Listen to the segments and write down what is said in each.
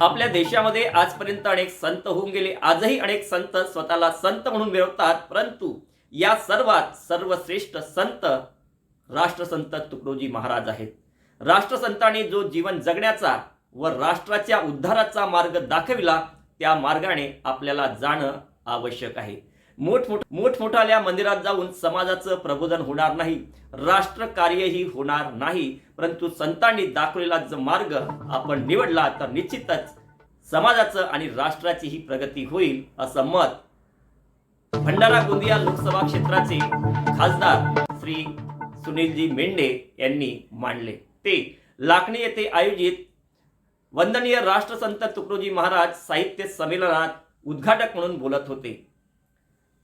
आपल्या देशामध्ये आजपर्यंत अनेक संत होऊन गेले. आजही अनेक संत स्वतःला संत म्हणून मिळवतात. परंतु या सर्वात सर्वश्रेष्ठ संत राष्ट्रसंत तुकडोजी महाराज आहेत. राष्ट्रसंताने जो जीवन जगण्याचा व राष्ट्राच्या उद्धाराचा मार्ग दाखविला त्या मार्गाने आपल्याला जाणं आवश्यक आहे. मोठमोठ मोठमोठाल्या मंदिरात जाऊन समाजाचं प्रबोधन होणार नाही राष्ट्र कार्यही होणार नाही परंतु संतांनी दाखवलेला जो मार्ग आपण निवडला तर निश्चितच समाजाचं आणि राष्ट्राचीही प्रगती होईल असं मत भंडारा गोंदिया लोकसभा क्षेत्राचे खासदार श्री सुनीलजी मेंढे यांनी मांडले. ते लाखणी येथे आयोजित वंदनीय राष्ट्रसंत तुकडोजी महाराज साहित्य संमेलनात उद्घाटक म्हणून बोलत होते.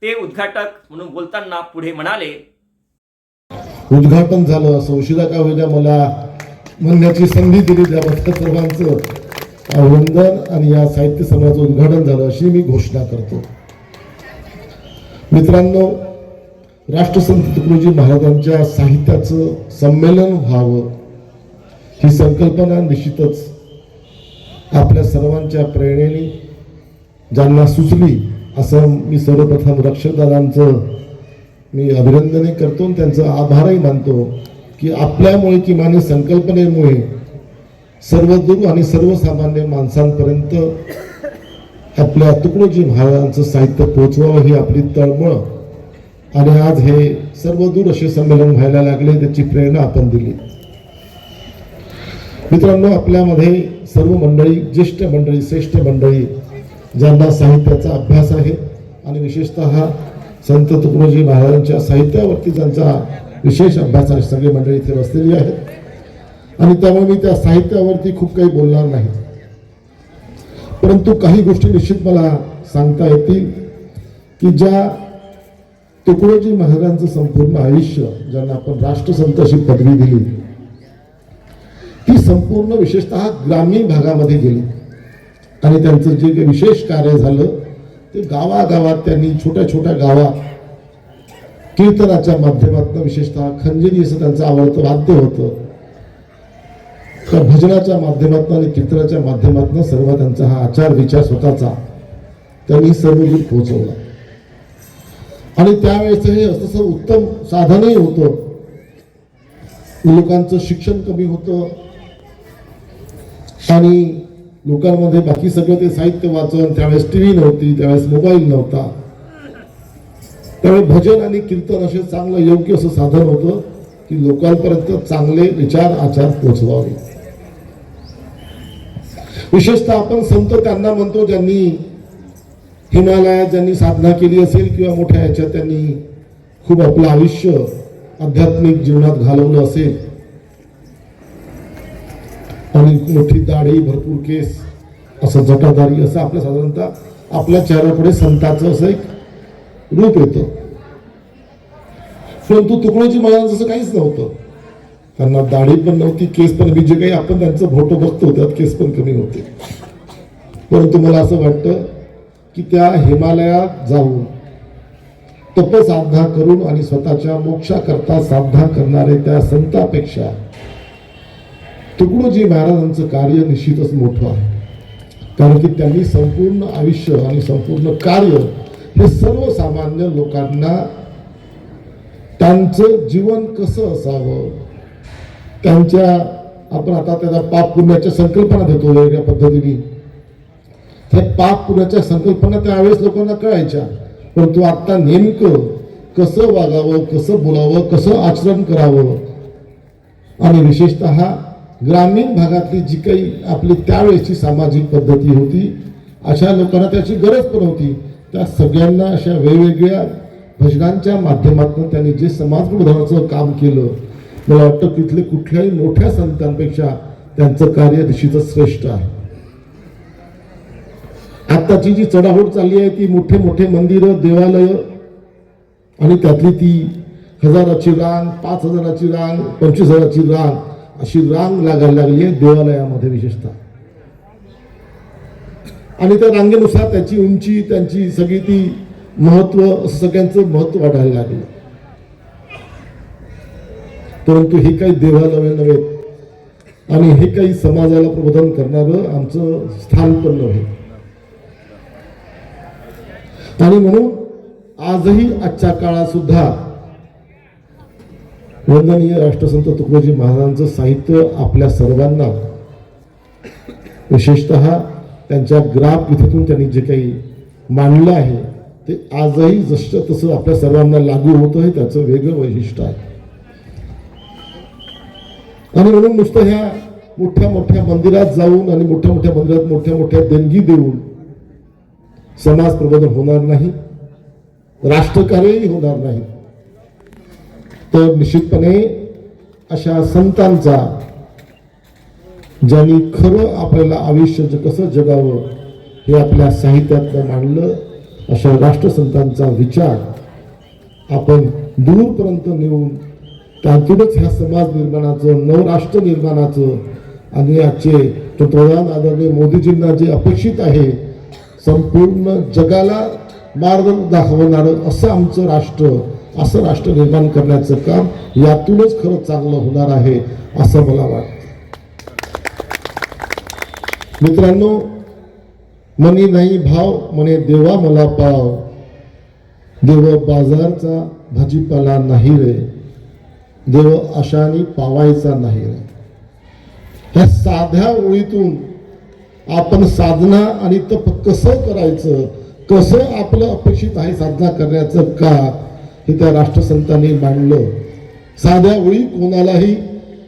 ते उद्घाटक म्हणून बोलताना पुढे म्हणाले उद्घाटन झालं असं का होईना मला म्हणण्याची संधी दिली त्याबद्दल सर्वांचं अभिनंदन आणि या साहित्य संमेलनाचं उद्घाटन झालं अशी मी घोषणा करतो. मित्रांनो राष्ट्रसंत तुकडोजी महाराजांच्या साहित्याचं संमेलन व्हावं ही संकल्पना निश्चितच आपल्या सर्वांच्या प्रेरणेने ज्यांना सुचली असं मी सर्वप्रथम रक्षकदादांचं मी अभिनंदनही करतो आणि त्यांचं आभारही मानतो की आपल्यामुळे किमान संकल्पनेमुळे सर्वदूर आणि सर्वसामान्य माणसांपर्यंत आपल्या तुकडोजी महाराजांचं साहित्य पोचवावं ही आपली तळमळ. आणि आज हे सर्वदूर असे संमेलन व्हायला लागले त्याची प्रेरणा आपण दिली. मित्रांनो आपल्यामध्ये सर्व मंडळी ज्येष्ठ मंडळी श्रेष्ठ मंडळी ज्यांना साहित्याचा अभ्यास आहे आणि विशेषतः संत तुकडोजी महाराजांच्या साहित्यावरती ज्यांचा विशेष अभ्यास आहे सगळी मंडळी इथे बसलेली आहेत. आणि त्यामुळे मी त्या साहित्यावरती खूप काही बोलणार नाही. परंतु काही गोष्टी निश्चित मला सांगता येतील की ज्या तुकडोजी महाराजांचं संपूर्ण आयुष्य ज्यांना आपण राष्ट्रसंत अशी पदवी दिली ती संपूर्ण विशेषतः ग्रामीण भागामध्ये गेली. आणि त्यांचं जे काही विशेष कार्य झालं ते गावागावात त्यांनी छोट्या छोट्या गावात कीर्तनाच्या माध्यमातून विशेषतः खंजिरी असं त्यांचं आवडतं वाद्य होतं. तर भजनाच्या माध्यमातून आणि कीर्तनाच्या माध्यमातून सर्व त्यांचा हा आचार विचार स्वतःचा त्यांनी सर्वदूर पोहोचवला. आणि त्यावेळेचं हे असं उत्तम साधनही होतं. लोकांचं शिक्षण कमी होतं. आणि लोकांमध्ये बाकी सगळं ते साहित्य वाचन त्यावेळेस टी व्ही नव्हती त्यावेळेस मोबाईल नव्हता. त्यावेळेस भजन आणि कीर्तन असे चांगलं योग्य असं साधन होतं की लोकांपर्यंत चांगले विचार आचार पोचवावे विशेषतः आपण संत त्यांना म्हणतो ज्यांनी हिमालयात ज्यांनी साधना केली असेल किंवा मोठ्या याच्यात त्यांनी खूप आपलं आयुष्य आध्यात्मिक जीवनात घालवलं असेल आणि मोठी दाढी भरपूर केस असं जटादारी असं आपल्या साधारणतः आपल्या चेहऱ्यापुढे संताचं असं एक रूप येतं. परंतु तुकडोजी महाराज असं काहीच नव्हतं. त्यांना दाढी पण नव्हती केस पण मी जे काही आपण त्यांचं फोटो बघतो त्यात केस पण कमी होते. परंतु मला असं वाटतं की त्या हिमालयात जाऊन तपसाधना करून आणि स्वतःच्या मोक्षाकरता साधना करणारे त्या संतापेक्षा तुकडोजी महाराजांचं कार्य निश्चितच मोठं आहे. कारण की त्यांनी संपूर्ण आयुष्य आणि संपूर्ण कार्य हे सर्वसामान्य लोकांना त्यांचं जीवन कसं असावं त्यांच्या आपण आता त्याला पाप पुण्याच्या संकल्पना देतो वेगळ्या पद्धतीने. त्या पाप पुण्याच्या संकल्पना त्यावेळेस लोकांना कळायच्या परंतु आता नेमकं कसं वागावं कसं बोलावं कसं आचरण करावं आणि विशेषतः ग्रामीण भागातली जी काही आपली त्यावेळेची सामाजिक पद्धती होती अशा लोकांना त्याची गरज पण होती. त्या सगळ्यांना अशा वेगवेगळ्या भजनांच्या माध्यमातून त्यांनी जे समाज समाजप्रबोधनाचं काम केलं मला वाटतं तिथले कुठल्याही मोठ्या संतांपेक्षा त्यांचं कार्य निश्चितच श्रेष्ठ आहे. आत्ताची जी चढाओढ चालली आहे ती मोठे मोठे मंदिरं देवालय आणि त्यातली ती हजाराची रांग पाच हजाराची रांग पंचवीस हजाराची रांग अशी रांग लागायला लागली आहे देवालयामध्ये विशेषतः. आणि त्या रांगेनुसार त्याची उंची त्यांची सगळी ती महत्त्व सगळ्यांचं महत्त्व वाढायला लागलं. परंतु हे काही देवालय नव्हे आणि हे काही समाजाला प्रबोधन करणारं आमचं स्थान पण नव्हे. आणि म्हणून आजही आजच्या काळात सुद्धा वंदनीय राष्ट्रसंत तुकडोजी महाराजांचं साहित्य आपल्या सर्वांना विशेषत त्यांच्या ग्राफ इथून त्यांनी जे काही मांडलं आहे ते आजही जसं तसं आपल्या सर्वांना लागू होतं हे त्याचं वेगळं वैशिष्ट्य आहे. आणि म्हणून नुसतं ह्या मोठ्या मोठ्या मंदिरात जाऊन आणि मोठ्या मोठ्या मंदिरात मोठ्या मोठ्या देणगी देऊन समाज प्रबोधन होणार नाही राष्ट्रकार्यही होणार नाही. तर निश्चितपणे अशा संतांचा ज्यांनी खरं आपल्याला आयुष्य कसं जगावं हे आपल्या साहित्यातलं मांडलं अशा राष्ट्रसंतांचा विचार आपण दूरपर्यंत नेऊन त्यातूनच ह्या समाज निर्माणाचं नवराष्ट्र निर्माणाचं आणि आजचे पंतप्रधान आदरणीय मोदीजींना जे अपेक्षित आहे संपूर्ण जगाला मार्ग दाखवणारं असं आमचं राष्ट्र असं राष्ट्र निर्माण करण्याचं काम यातूनच खरं चांगलं होणार आहे असं मला वाटतं. मित्रांनो मनी नाही भाव म्हणे देवा मला पाव. देव बाजारचा भाजीपाला नाही रे. देव अशाने पावायचा नाही रे. ह्या साध्या ओळीतून आपण साधना आणि तप कसं करायचं? कसं आपलं अपेक्षित आहे साधना करण्याचं का? हे त्या राष्ट्रसंतांनी मांडलं. साध्या ओळी कोणालाही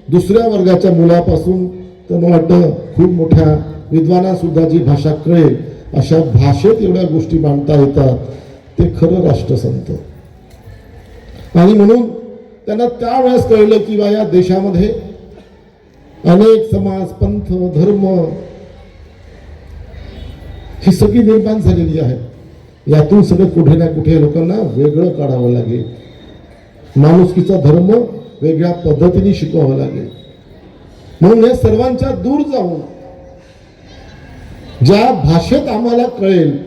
दुसऱ्या वर्गाच्या मुलापासून तर मला वाटतं खूप मोठ्या विद्वानासुद्धा जी भाषा कळेल अशा भाषेत एवढ्या गोष्टी मांडता येतात ते खरं राष्ट्रसंत. आणि म्हणून त्यांना त्यावेळेस कळलं की बा या देशामध्ये अनेक समाज पंथ धर्म ही सगळी निर्माण झालेली आहे यातून सगळं कुठे ना कुठे लोकांना वेगळं काढावं लागेल. माणुसकीचा धर्म वेगळ्या पद्धतीने शिकवावा लागेल. म्हणून हे सर्वांच्या दूर जाऊन ज्या भाषेत आम्हाला कळेल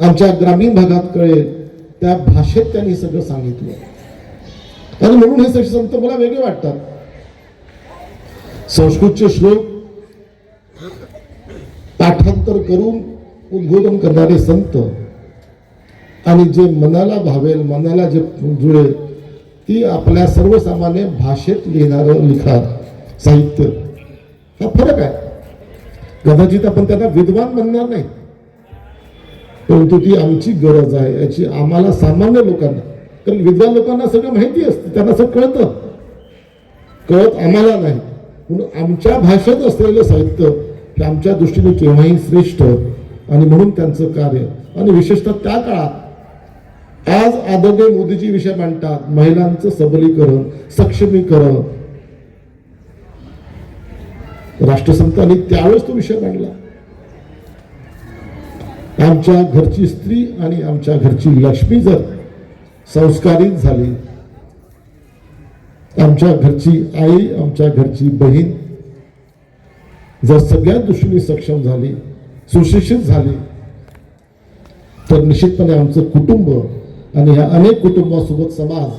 आमच्या ग्रामीण भागात कळेल त्या भाषेत त्यांनी सगळं सांगितलं. आणि म्हणून हे सगळे संत मला वेगळे वाटतात. संस्कृतचे श्लोक पाठांतर करून उद्बोधन करणारे संत आणि जे मनाला भावेल मनाला जे जुळेल ती आपल्या सर्वसामान्य भाषेत लिहिणारं लिखाण साहित्य. हा फरक आहे? कदाचित आपण त्यांना विद्वान म्हणणार नाही. परंतु ती आमची गरज आहे याची आम्हाला सामान्य लोकांना कारण विद्वान लोकांना सगळं माहिती असते त्यांना सगळं कळतं. कळत आम्हाला नाही. म्हणून आमच्या भाषेत असलेलं साहित्य हे आमच्या दृष्टीने केव्हाही श्रेष्ठ आणि म्हणून त्यांचं कार्य. आणि विशेषतः त्या काळात आज आदरणीय मोदीजी विषय मांडतात महिलांचं सबलीकरण सक्षमीकरण. राष्ट्रसंतांनी त्यावेळेस तो विषय मांडला. आमच्या घरची स्त्री आणि आमच्या घरची लक्ष्मी जर संस्कारित झाली आमच्या घरची आई आमच्या घरची बहीण जर सगळ्या दृष्टीने सक्षम झाली सुशिक्षित झाले. तर निश्चितपणे आमचं कुटुंब आणि ह्या अनेक कुटुंबासोबत समाज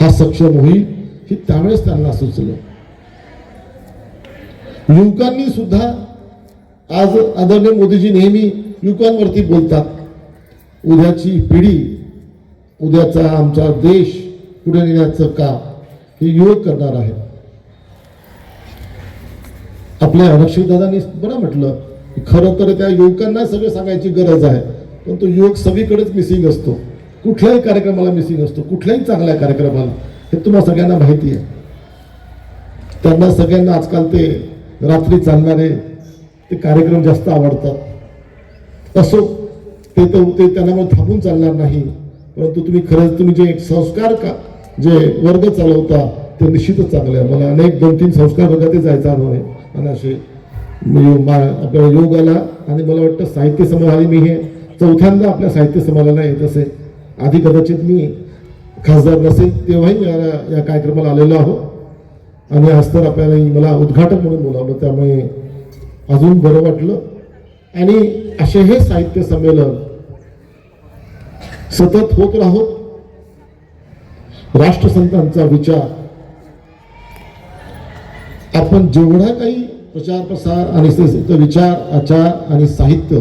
हा सक्षम होईल हे त्यावेळेस त्यांना सुचलं. युवकांनी सुद्धा आज आदरणीय मोदीजी नेहमी युवकांवरती बोलतात. उद्याची पिढी उद्याचा आमचा देश पुढे नेण्याचं काम हे युवक करणार आहेत. आपल्या रक्षक दादांनी बरं म्हटलं की खरं तर त्या युवकांना सगळं सांगायची गरज आहे पण तो युवक सगळीकडेच मिसिंग असतो. कुठल्याही कार्यक्रमाला मिसिंग असतो कुठल्याही चांगल्या कार्यक्रमाला. हे तुम्हाला सगळ्यांना माहिती आहे. त्यांना सगळ्यांना आजकाल ते रात्री चालणारे ते कार्यक्रम जास्त आवडतात. असो ते तर ते त्यांना मग थांबून चालणार नाही. परंतु तुम्ही खरंच तुम्ही जे एक संस्कार का जे वर्ग चालवता ते निश्चितच चांगले आहे. मला अनेक दोन तीन संस्कार वर्गातही जायचा अनुभव आहे. आणि असे आपल्या मा- आला आणि मला वाटतं साहित्य समाजाने मी हे चौथ्यांदा आपल्या साहित्य समाजाला येत असे आधी कदाचित मी खासदार नसेल तेव्हाही मी या कार्यक्रमाला आलेलो आहो. आणि आज तर आपल्याला मला उद्घाटक म्हणून बोलावलं त्यामुळे अजून बरं वाटलं. आणि असे हे साहित्य संमेलन सतत होत राहोत राष्ट्रसंतांचा विचार आपण जेवढा काही प्रचार प्रसार आणि विचार आचार आणि साहित्य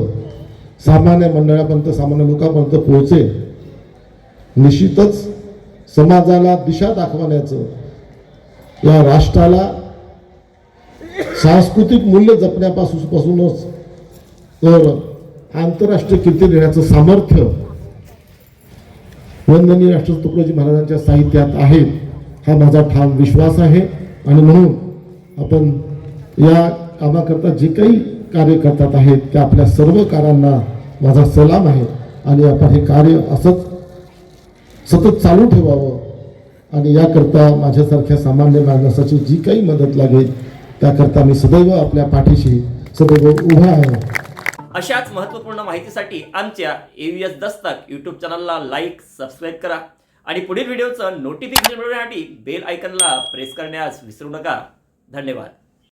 सामान्य मंडळापर्यंत सामान्य लोकांपर्यंत पोहोचेल निश्चितच समाजाला दिशा दाखवण्याचं या राष्ट्राला सांस्कृतिक मूल्य जपण्यापासून पासूनच तर आंतरराष्ट्रीय कीर्ती देण्याचं सामर्थ्य वंदनीय राष्ट्र तुकडोजी महाराजांच्या साहित्यात आहे हा माझा ठाम विश्वास आहे. आणि म्हणून आपण या कामाकरता जे काही कार्य करतात आहेत त्या आपल्या सर्व कार्यांना माझा सलाम आहे. आणि आपण हे कार्य असंच सतत चालू ठेवावं. आणि याकरता माझ्यासारख्या सामान्य माणसाची जी काही मदत लागेल त्याकरता मी सदैव आपल्या पाठीशी सदैव उभा आहे. अशाच महत्त्वपूर्ण माहितीसाठी आमच्या एव्हीएस दस्तक यूट्यूब चॅनलला लाईक सबस्क्राईब करा. आणि पुढील व्हिडिओचं नोटिफिकेशन मिळवण्यासाठी बेल आयकनला प्रेस करण्यास विसरू नका. धन्यवाद.